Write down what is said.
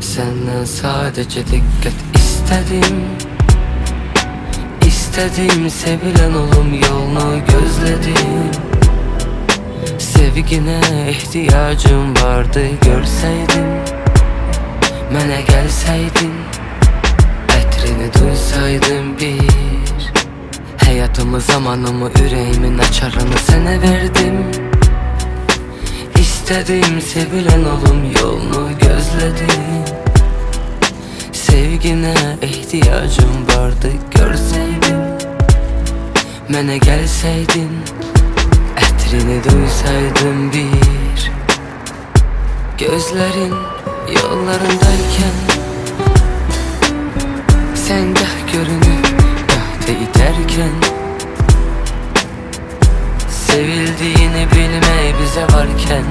Senden sadece dikkat istedim. İstedim sevilen olum yolunu gözledim. Sevgine ihtiyacım vardı görseydin Mene gelseydin Etrini duysaydın bir. Hayatımı zamanımı yüreğimin açarını sana verdim. İstedim sevilen olum yolunu gözledim Sevgine ihtiyacım vardı. Görseydin Mene gelseydin Etrini duysaydım bir. Gözlerin yollarındayken Sen gah görünüp gah da iterken Sevildiğini bilmey bize varken